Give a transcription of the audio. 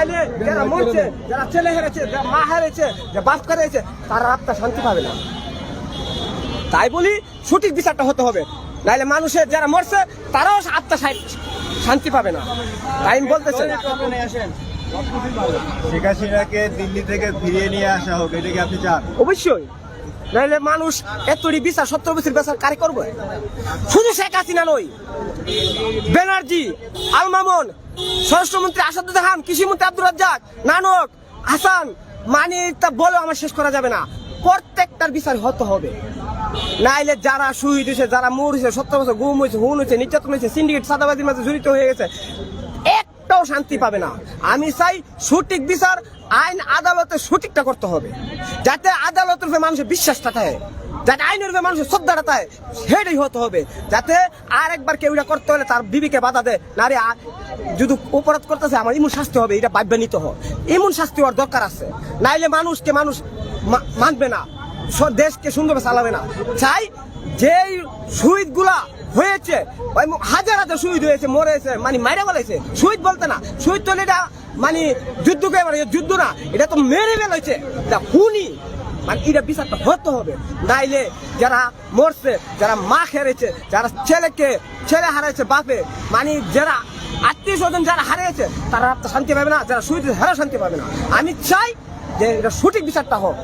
নাইলে যারা মরছে যারা ছেলে হেরেছে যারা মা হেরেছে যারা বাপ করেছে তারা আত্মা শান্তি পাবে না। তাই বলি সঠিক বিচারটা হতে হবে। নাইলে মানুষের যারা মরছে তারাও আত্মা শান্তি পাবে না। তাই আমি বলতেছি। শেখ হাসিনাকে দিল্লি থেকে ফিরিয়ে নিয়ে আসা হোক এটা কি আপনি চান? অবশ্যই। নাহলে মানুষ এতটি বিচার সত্তর বছর বিচার কারে করবে? শুধু শেখ হাসিনা নয় ব্যানার্জি আল স্বরাষ্ট্রমন্ত্রী আসাদুজ্জাহান কৃষিমন্ত্রী আব্দুর রাজ্জাক, নানক, হাসান মানে তা বলে আমার শেষ করা যাবে না। প্রত্যেকটার বিচার হতে হবে। নাইলে যারা শহীদ হয়েছে, যারা মরেছে সত্তর বছর গুম হয়েছে হুন হয়েছে, নির্যাতন হয়েছে সিন্ডিকেট সাদাবাজির মাঝে জড়িত হয়ে গেছে, একটাও শান্তি পাবে না। আমি চাই সঠিক বিচার, আইন, আদালতে সঠিকটা করতে হবে। যাতে আদালতের মানুষের বিশ্বাসটা থাকে। যাতে আইনের মানুষের শ্রদ্ধাটা থাকে সেটাই হতে হবে। যাতে আর একবার কেউ এটা করতে হলে তার বিবিকে বাধা দেয়। নারে আ- যদি অপরাধ করতেছে, আমার ইমন শাস্তি হবে, এটা ভাববে নিতে হয়। ইমন শাস্তি হওয়ার দরকার আছে। নাইলে মানুষকে মানুষ মানবে না। দেশকে সুন্দরভাবে চালাবে না। চাই যেই শহীদগুলা হয়েছে হাজার হাজার শহীদ হয়েছে, মরেছে মানে মাইরা বলেছে শহীদ বলতে না, শহীদ তো এটা মানে যুদ্ধ কে বলে যুদ্ধ না, এটা তো মেরে ফেলেছে। এটা খুনি। মানে এটা বিচারটা হতে হবে। নাইলে যারা মরছে, যারা মা হেরেছে, যারা ছেলেকে, ছেলে হারাইছে বাপে মানে যারা আত্মীয় স্বজন যারা হারিয়েছে, তারা শান্তি পাবে না, যারা শুয়েছে হারা শান্তি পাবে না। আমি চাই যে এটা সঠিক বিচারটা হোক।